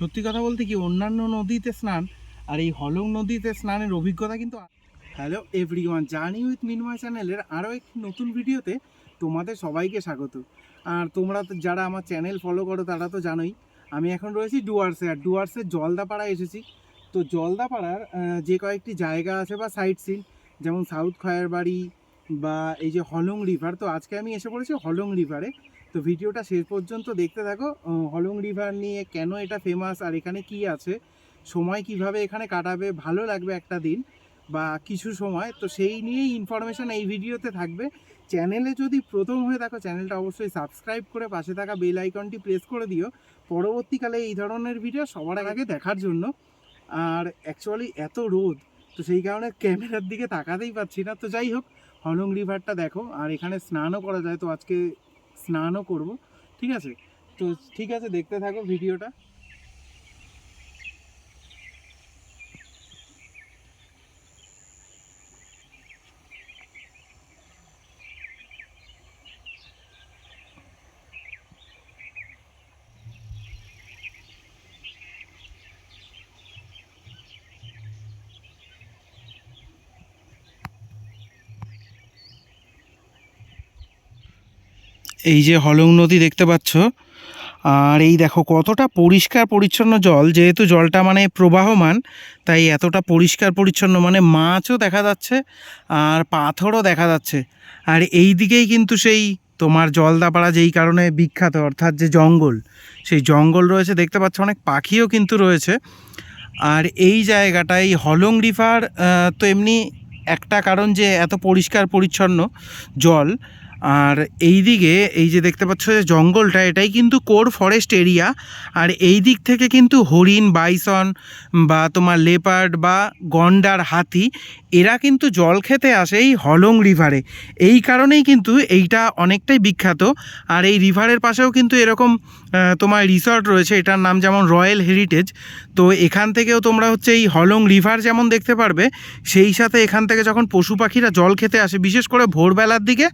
সত্যি কথা বলতে কি, অন্যান্য নদীতে স্নান আর এই হলং নদীতে স্নানের অভিজ্ঞতা কিন্তু hello everyone journey with Minmoy চ্যানেলের আরও একটি নতুন ভিডিওতে তোমাদের সবাইকে স্বাগত। আর তোমরা যারা আমার চ্যানেল ফলো করো, তারা তো জানোই, আমি এখন রয়েছি ডুয়ার্সে। আর ডুয়ার্সের জলদাপাড়া এসেছি। তো জলদাপাড়ার যে কয়েকটি জায়গা আছে বা সাইট সিন যেমন সাউথ খয়ের বাড়ি বা এই যে হলং রিভার তো আজকে আমি এসে পড়েছি হলং রিভারে তো ভিডিওটা শেষ পর্যন্ত দেখতে থাকো। হলং রিভার নিয়ে কেন এটা ফেমাস আর এখানে কি আছে? সময় কীভাবে এখানে কাটাবে? ভালো লাগবে একটা দিন বা কিছু সময়। তো সেই নিয়েই ইনফরমেশন এই ভিডিওতে থাকবে। চ্যানেলে যদি প্রথম হয়ে থাকো, চ্যানেলটা অবশ্যই সাবস্ক্রাইব করে পাশে থাকা বেল আইকনটি প্রেস করে দিও। পরবর্তীকালে এই ধরনের ভিডিও সবার আগে দেখার জন্য। আর অ্যাকচুয়ালি এত রোদ, তো সেই কারণে ক্যামেরার দিকে তাকাতেই পাচ্ছি না। তো যাই হোক হলং রিভারটা দেখো। আর এখানে স্নানও করা যায়। তো আজকে স্নানও করব ঠিক আছে? তো ঠিক আছে দেখতে থাকো ভিডিওটা। এই যে হলং নদী দেখতে পাচ্ছ, আর এই দেখো কতটা পরিষ্কার পরিচ্ছন্ন জল, যেহেতু জলটা মানে প্রবাহমান, তাই এতটা পরিষ্কার পরিচ্ছন্ন মানে মাছও দেখা যাচ্ছে আর পাথরও দেখা যাচ্ছে। আর এই দিকেই কিন্তু সেই তোমার জলদাপাড়া যেই কারণে বিখ্যাত, অর্থাৎ যে জঙ্গল, সেই জঙ্গল রয়েছে, দেখতে পাচ্ছ অনেক পাখিও কিন্তু রয়েছে। আর এই জায়গাটায় এই হলং রিভার তো এমনি একটা কারণ যে এত পরিষ্কার পরিচ্ছন্ন জল আর এই দিকে এই যে দেখতে পাচ্ছ যে জঙ্গলটা, এটাই কিন্তু কোর ফরেস্ট এরিয়া। আর এই দিক থেকে কিন্তু হরিণ, বাইসন বা তোমার লেপার্ড বা গন্ডার, হাতি, এরা কিন্তু জল খেতে আসে এই হলং রিভারে। এই কারণেই কিন্তু এইটা অনেকটাই বিখ্যাত। আর এই রিভারের পাশেও কিন্তু এরকম তোমার রিসর্ট রয়েছে, এটার নাম যেমন রয়্যাল হেরিটেজ। তো এখান থেকেও তোমরা হচ্ছে এই হলং রিভার যেমন দেখতে পারবে, সেই সাথে এখান থেকে যখন পশু পাখিরা জল খেতে আসে, বিশেষ করে ভোরবেলার দিকে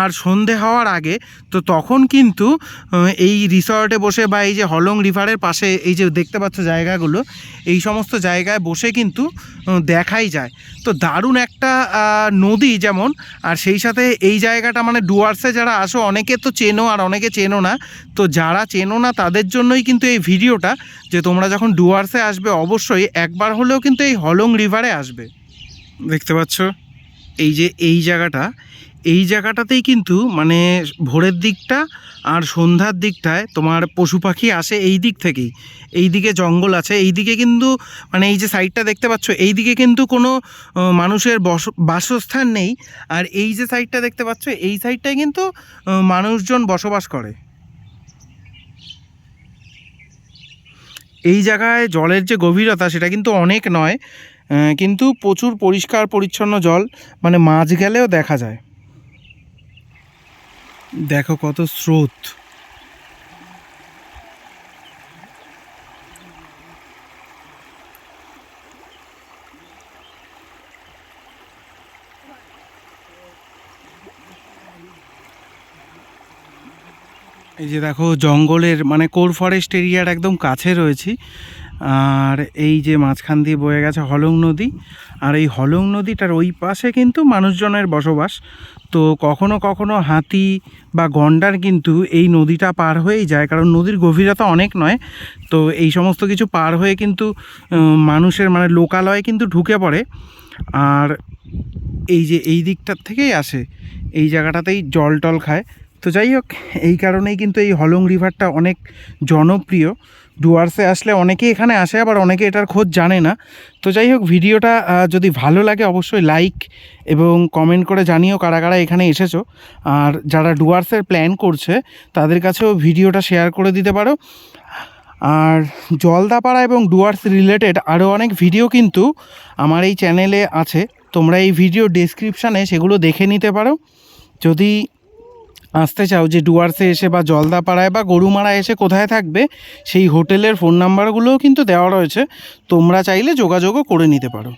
আর সন্ধে হওয়ার আগে, তো তখন কিন্তু এই রিসর্টে বসে বা এই যে হলং রিভারের পাশে এই যে দেখতে পাচ্ছ জায়গাগুলো, এই সমস্ত জায়গায় বসে কিন্তু দেখাই যায়। তো দারুণ একটা নদী যেমন, আর সেই সাথে এই জায়গাটা মানে ডুয়ার্সে যারা আসো, অনেকে তো চেনো আর অনেকে চেনো না, তো যারা চেনো না তাদের জন্যই কিন্তু এই ভিডিওটা, যে তোমরা যখন ডুয়ার্সে আসবে, অবশ্যই একবার হলেও কিন্তু এই হলং রিভারে আসবে। দেখতে পাচ্ছ? এই যে এই জায়গাটা, এই জায়গাটাতেই কিন্তু মানে ভোরের দিকটা আর সন্ধ্যার দিকটায় তোমার পশু পাখি আসে এই দিক থেকেই। এই দিকে জঙ্গল আছে, এই দিকে কিন্তু মানে এই যে সাইডটা দেখতে পাচ্ছ, এই দিকে কিন্তু কোনো মানুষের বস, বাসস্থান নেই। আর এই যে সাইডটা দেখতে পাচ্ছ, এই সাইডটায় কিন্তু মানুষজন বসবাস করে। এই জায়গায় জলের যে গভীরতা সেটা কিন্তু অনেক নয়। কিন্তু প্রচুর পরিষ্কার পরিচ্ছন্ন জল মানে মাছ গেলেও দেখা যায়। দেখো কত স্রোত। এই যে দেখো, জঙ্গলের মানে কোর ফরেস্ট এরিয়ার একদম কাছে রয়েছি। আর এই যে মাঝখান দিয়ে বয়ে গেছে হলং নদী, আর এই হলং নদীটার ওই পাশে কিন্তু মানুষজনের বসবাস। তো কখনো কখনো হাতি বা গন্ডার কিন্তু এই নদীটা পার হয়েই যায়, কারণ নদীর গভীরতা অনেক নয়। তো এই সমস্ত কিছু পার হয়ে কিন্তু মানুষের মানে লোকালয়ে কিন্তু ঢুকে পড়ে। আর এই যে এই দিকটার থেকেই আসে, এই জায়গাটাতেই জল টল খায়। তো যাই হোক, এই কারণেই কিন্তু এই হলং রিভারটা অনেক জনপ্রিয়। ডুয়ার্সে আসলে অনেকেই এখানে আসে, আবার অনেকে এটার খোঁজ জানে না। তো যাই হোক, ভিডিওটা যদি ভালো লাগে অবশ্যই লাইক এবং কমেন্ট করে জানিও কারা কারা এখানে এসেছ। আর যারা ডুয়ার্সের প্ল্যান করছে, তাদের কাছেও ভিডিওটা শেয়ার করে দিতে পারো। আর জলদাপাড়া এবং ডুয়ার্স রিলেটেড আরও অনেক ভিডিও কিন্তু আমার এই চ্যানেলে আছে। তোমরা এই ভিডিও ডেসক্রিপশানে সেগুলো দেখে নিতে পারো। যদি আসতে চাও যে ডুয়ার্সে এসে বা জলদাপাড়ায় বা গরুমারা এসে কোথায় থাকবে, সেই হোটেলের ফোন নাম্বারগুলোও কিন্তু দেওয়া রয়েছে। তোমরা চাইলে যোগাযোগও করে নিতে পারো।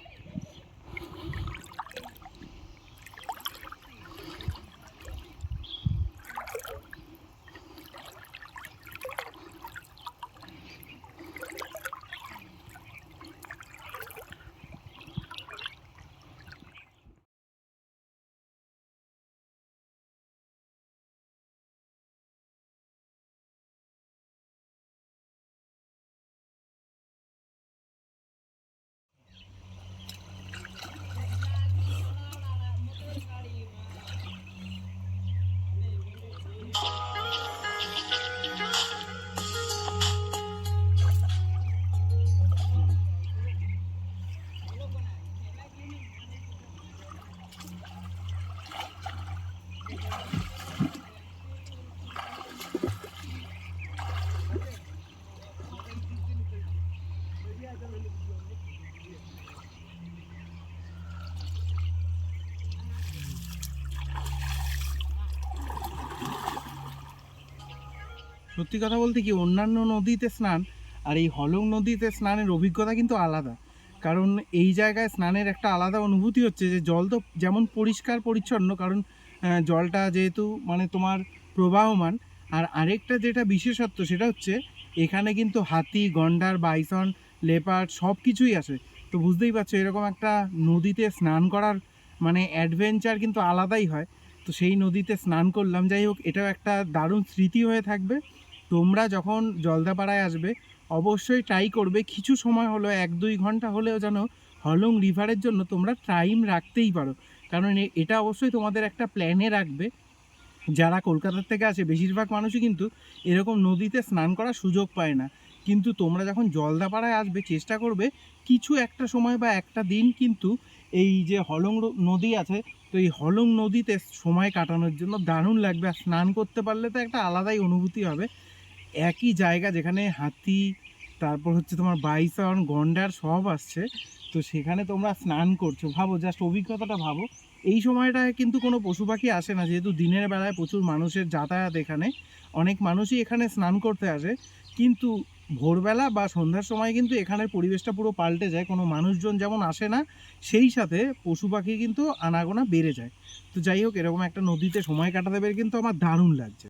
সত্যি কথা বলতে কি, অন্যান্য নদীতে স্নান আর এই হলং নদীতে স্নানের অভিজ্ঞতা কিন্তু আলাদা। কারণ এই জায়গায় স্নানের একটা আলাদা অনুভূতি হচ্ছে যে, জল তো যেমন পরিষ্কার পরিচ্ছন্ন, কারণ জলটা যেহেতু মানে তোমার প্রবাহমান, আর আরেকটা যেটা বিশেষত্ব সেটা হচ্ছে, এখানে কিন্তু হাতি, গন্ডার, বাইসন লেপার্ড সব কিছুই আছে। তো বুঝতেই পারছ, এরকম একটা নদীতে স্নান করার মানে অ্যাডভেঞ্চার কিন্তু আলাদাই হয়। তো সেই নদীতে স্নান করলাম, যাই হোক, এটাও একটা দারুণ স্মৃতি হয়ে থাকবে। তোমরা যখন জলদাপাড়ায় আসবে, অবশ্যই ট্রাই করবে। কিছু সময় হলো, এক দুই ঘণ্টা হলেও যেন হলং রিভারের জন্য তোমরা টাইম রাখতেই পারো। কারণ এটা অবশ্যই তোমাদের একটা প্ল্যানে রাখবে। যারা কলকাতার থেকে আসে, বেশিরভাগ মানুষই কিন্তু এরকম নদীতে স্নান করার সুযোগ পায় না। কিন্তু তোমরা যখন জলদাপাড়ায় আসবে, চেষ্টা করবে কিছু একটা সময় বা একটা দিন কিন্তু এই যে হলং নদী আছে, তো এই হলং নদীতে সময় কাটানোর জন্য দারুণ লাগবে। আর স্নান করতে পারলে তো একটা আলাদাই অনুভূতি হবে। একই জায়গা যেখানে হাতি, তারপর হচ্ছে তোমার বাইসন, গন্ডার সব আসছে, তো সেখানে তোমরা স্নান করছ। ভাবো জাস্ট অভিজ্ঞতাটা ভাবো। এই সময়টায় কিন্তু কোনো পশু পাখি আসে না, যেহেতু দিনের বেলায় প্রচুর মানুষের যাতায়াত এখানে। অনেক মানুষই এখানে স্নান করতে আসে, কিন্তু ভোরবেলা বা সন্ধ্যার সময় কিন্তু এখানের পরিবেশটা পুরো পাল্টে যায়, কোনো মানুষজন যেমন আসে না, সেই সাথে পশু পাখি কিন্তু আনাগোনা বেড়ে যায়। তো যাই হোক, এরকম একটা নদীতে সময় কাটাতে পেরে কিন্তু আমার দারুণ লাগছে।